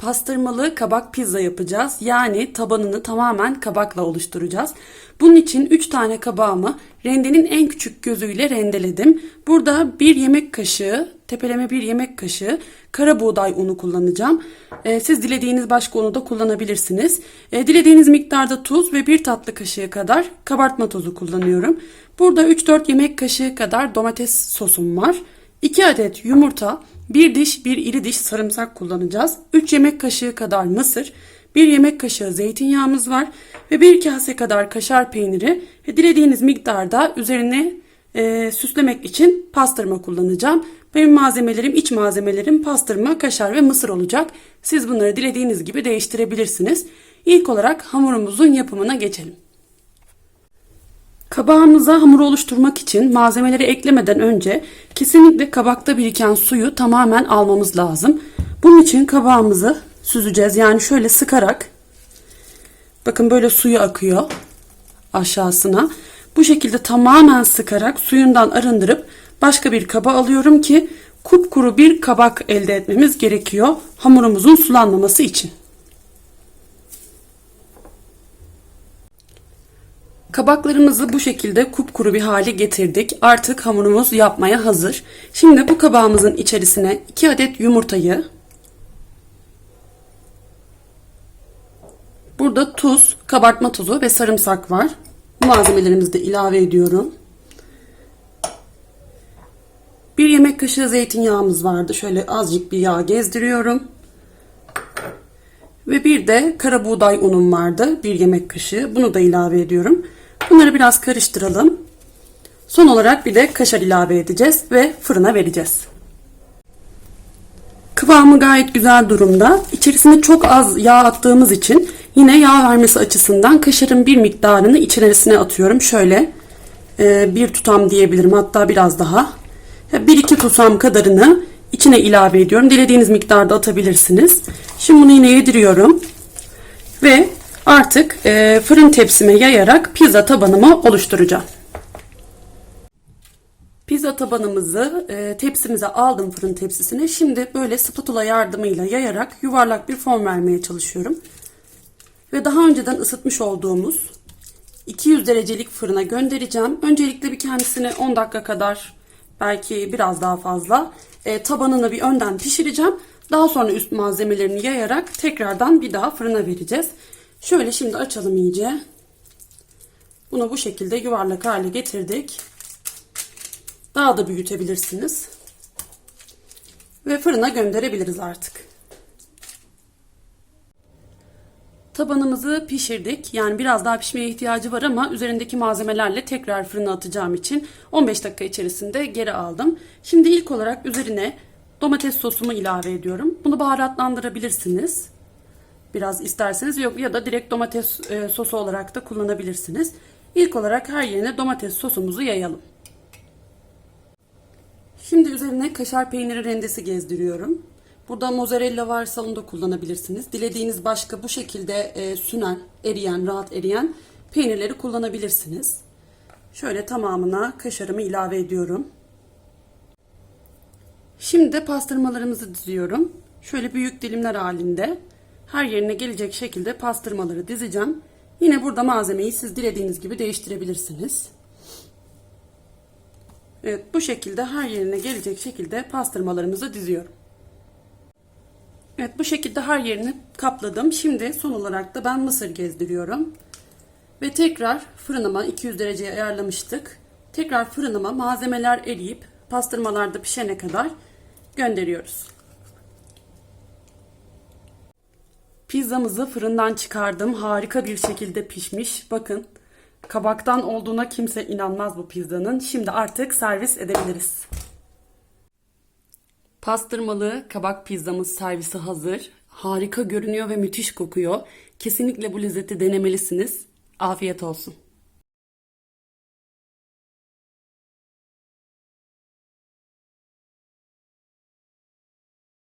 pastırmalı kabak pizza yapacağız. Yani tabanını tamamen kabakla oluşturacağız. Bunun için 3 tane kabağımı rendenin en küçük gözüyle rendeledim. Burada 1 yemek kaşığı, tepeleme 1 yemek kaşığı kara buğday unu kullanacağım. Ee, siz dilediğiniz başka unu da kullanabilirsiniz. Ee, dilediğiniz miktarda tuz ve 1 tatlı kaşığı kadar kabartma tozu kullanıyorum. Burada 3-4 yemek kaşığı kadar domates sosum var. 2 adet yumurta, 1 diş, 1 iri diş sarımsak kullanacağız. 3 yemek kaşığı kadar mısır, 1 yemek kaşığı zeytinyağımız var ve 1 kase kadar kaşar peyniri ve dilediğiniz miktarda üzerine e, süslemek için pastırma kullanacağım. Benim malzemelerim, iç malzemelerim pastırma, kaşar ve mısır olacak. Siz bunları dilediğiniz gibi değiştirebilirsiniz. İlk olarak hamurumuzun yapımına geçelim. Kabağımıza hamur oluşturmak için malzemeleri eklemeden önce kesinlikle kabakta biriken suyu tamamen almamız lazım. Bunun için kabağımızı süzeceğiz. Yani şöyle sıkarak bakın böyle suyu akıyor aşağısına. Bu şekilde tamamen sıkarak suyundan arındırıp başka bir kaba alıyorum ki kupkuru bir kabak elde etmemiz gerekiyor hamurumuzun sulanmaması için. Kabaklarımızı bu şekilde kupkuru bir hale getirdik. Artık hamurumuz yapmaya hazır. Şimdi bu kabağımızın içerisine 2 adet yumurtayı Burada tuz, kabartma tozu ve sarımsak var. Bu malzemelerimizi de ilave ediyorum. Bir yemek kaşığı zeytinyağımız vardı. Şöyle azıcık bir yağ gezdiriyorum. Ve bir de kara buğday unum vardı. Bir yemek kaşığı. Bunu da ilave ediyorum. Bunları biraz karıştıralım. Son olarak bir de kaşar ilave edeceğiz ve fırına vereceğiz. Kıvamı gayet güzel durumda. İçerisine çok az yağ attığımız için yine yağ vermesi açısından kaşarın bir miktarını içerisine atıyorum. Şöyle e, bir tutam diyebilirim hatta biraz daha. Bir iki tutam kadarını içine ilave ediyorum. Dilediğiniz miktarda atabilirsiniz. Şimdi bunu yine yediriyorum. Ve artık e, fırın tepsime yayarak pizza tabanımı oluşturacağım. Pizza tabanımızı e, tepsimize aldım fırın tepsisine. Şimdi böyle spatula yardımıyla yayarak yuvarlak bir form vermeye çalışıyorum. Ve daha önceden ısıtmış olduğumuz 200 derecelik fırına göndereceğim. Öncelikle bir kendisini 10 dakika kadar belki biraz daha fazla e, tabanını bir önden pişireceğim. Daha sonra üst malzemelerini yayarak tekrardan bir daha fırına vereceğiz. Şöyle şimdi açalım iyice. Bunu bu şekilde yuvarlak hale getirdik. Daha da büyütebilirsiniz. Ve fırına gönderebiliriz artık. Tabanımızı pişirdik. Yani biraz daha pişmeye ihtiyacı var ama üzerindeki malzemelerle tekrar fırına atacağım için 15 dakika içerisinde geri aldım. Şimdi ilk olarak üzerine domates sosumu ilave ediyorum. Bunu baharatlandırabilirsiniz. Biraz isterseniz yok ya da direkt domates e, sosu olarak da kullanabilirsiniz. İlk olarak her yerine domates sosumuzu yayalım. Şimdi üzerine kaşar peyniri rendesi gezdiriyorum. Burada mozzarella varsa onu da kullanabilirsiniz. Dilediğiniz başka bu şekilde e, sünen, eriyen, rahat eriyen peynirleri kullanabilirsiniz. Şöyle tamamına kaşarımı ilave ediyorum. Şimdi de pastırmalarımızı diziyorum. Şöyle büyük dilimler halinde her yerine gelecek şekilde pastırmaları dizeceğim. Yine burada malzemeyi siz dilediğiniz gibi değiştirebilirsiniz. Evet bu şekilde her yerine gelecek şekilde pastırmalarımızı diziyorum. Evet bu şekilde her yerini kapladım. Şimdi son olarak da ben mısır gezdiriyorum. Ve tekrar fırınıma 200 dereceye ayarlamıştık. Tekrar fırınıma malzemeler eriyip pastırmalar da pişene kadar gönderiyoruz. Pizzamızı fırından çıkardım. Harika bir şekilde pişmiş. Bakın kabaktan olduğuna kimse inanmaz bu pizzanın. Şimdi artık servis edebiliriz. Pastırmalı kabak pizzamız servisi hazır. Harika görünüyor ve müthiş kokuyor. Kesinlikle bu lezzeti denemelisiniz. Afiyet olsun.